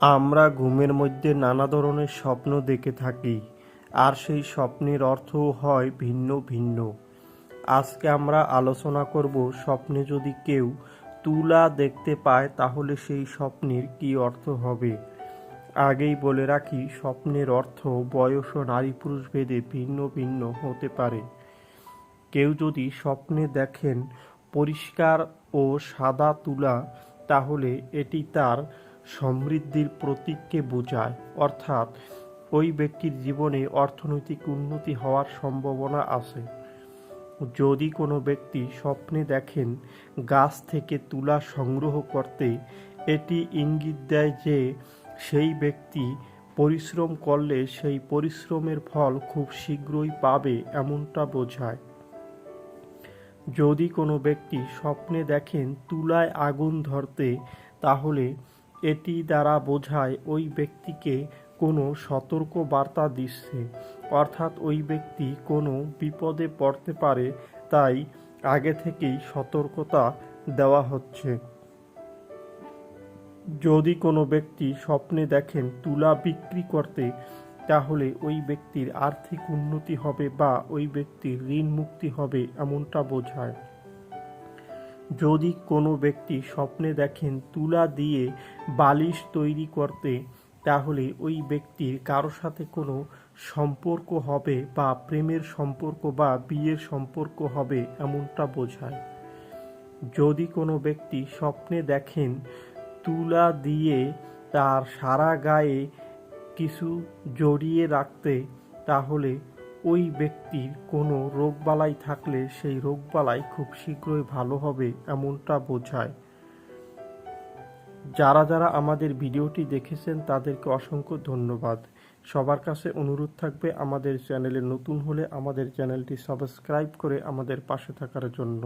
আমরা ঘুমের মধ্যে নানা ধরনের স্বপ্ন দেখে থাকি, আর সেই স্বপ্নের অর্থও হয় ভিন্ন ভিন্ন। আজকে আমরা আলোচনা করব স্বপ্নে যদি কেউ তুলা দেখতে পায়, তাহলে সেই স্বপ্নের কী অর্থ হবে? আগেই বলে রাখি, স্বপ্নের অর্থ বয়স ও নারী পুরুষ ভেদে ভিন্ন ভিন্ন হতে পারে। কেউ যদি স্বপ্নে দেখেন পরিষ্কার ও সাদা তুলা, তাহলে এটি তার সমৃদ্ধির প্রতীককে বোঝায়। অর্থাৎ, ওই ব্যক্তির জীবনে অর্থনৈতিক উন্নতি হওয়ার সম্ভাবনা আছে। যদি কোনো ব্যক্তি স্বপ্নে দেখেন গাছ থেকে তুলা সংগ্রহ করতে, এটি ইঙ্গিত দেয় যে সেই ব্যক্তি পরিশ্রম করলে সেই পরিশ্রমের ফল খুব শীঘ্রই পাবে এমনটা বোঝায়। যদি কোনো ব্যক্তি স্বপ্নে দেখেন তুলায় আগুন ধরতে, তাহলে এটি দ্বারা বোঝায় ওই ব্যক্তিকে কোনো সতর্ক বার্তা দিচ্ছে, অর্থাৎ ওই ব্যক্তি কোনো বিপদে পড়তে পারে, তাই আগে থেকেই সতর্কতা দেওয়া হচ্ছে। যদি কোনো ব্যক্তি স্বপ্নে দেখেন তুলা বিক্রি করতে, তাহলে ওই ব্যক্তির আর্থিক উন্নতি হবে বা ওই ব্যক্তির ঋণ মুক্তি হবে, এমনটা বোঝায়। যদি কোনো ব্যক্তি স্বপ্নে দেখেন তুলা দিয়ে বালিশ তৈরি করতে, তাহলে ওই ব্যক্তির কারও সাথে কোনো সম্পর্ক হবে বা প্রেমের সম্পর্ক বা বিয়ের সম্পর্ক হবে এমনটা বোঝায়। যদি কোনো ব্যক্তি স্বপ্নে দেখেন তুলা দিয়ে তার সারা গায়ে কিছু জড়িয়ে রাখতে, তাহলে ওই ব্যক্তির কোনো রোগবালাই থাকলে সেই রোগবালাই খুব শীঘ্রই ভালো হবে এমনটা বোঝায়। যারা যারা আমাদের ভিডিওটি দেখেছেন তাদেরকে অসংখ্য ধন্যবাদ। সবার কাছে অনুরোধ থাকবে আমাদের চ্যানেলে নতুন হলে আমাদের চ্যানেলটি সাবস্ক্রাইব করে আমাদের পাশে থাকার জন্য।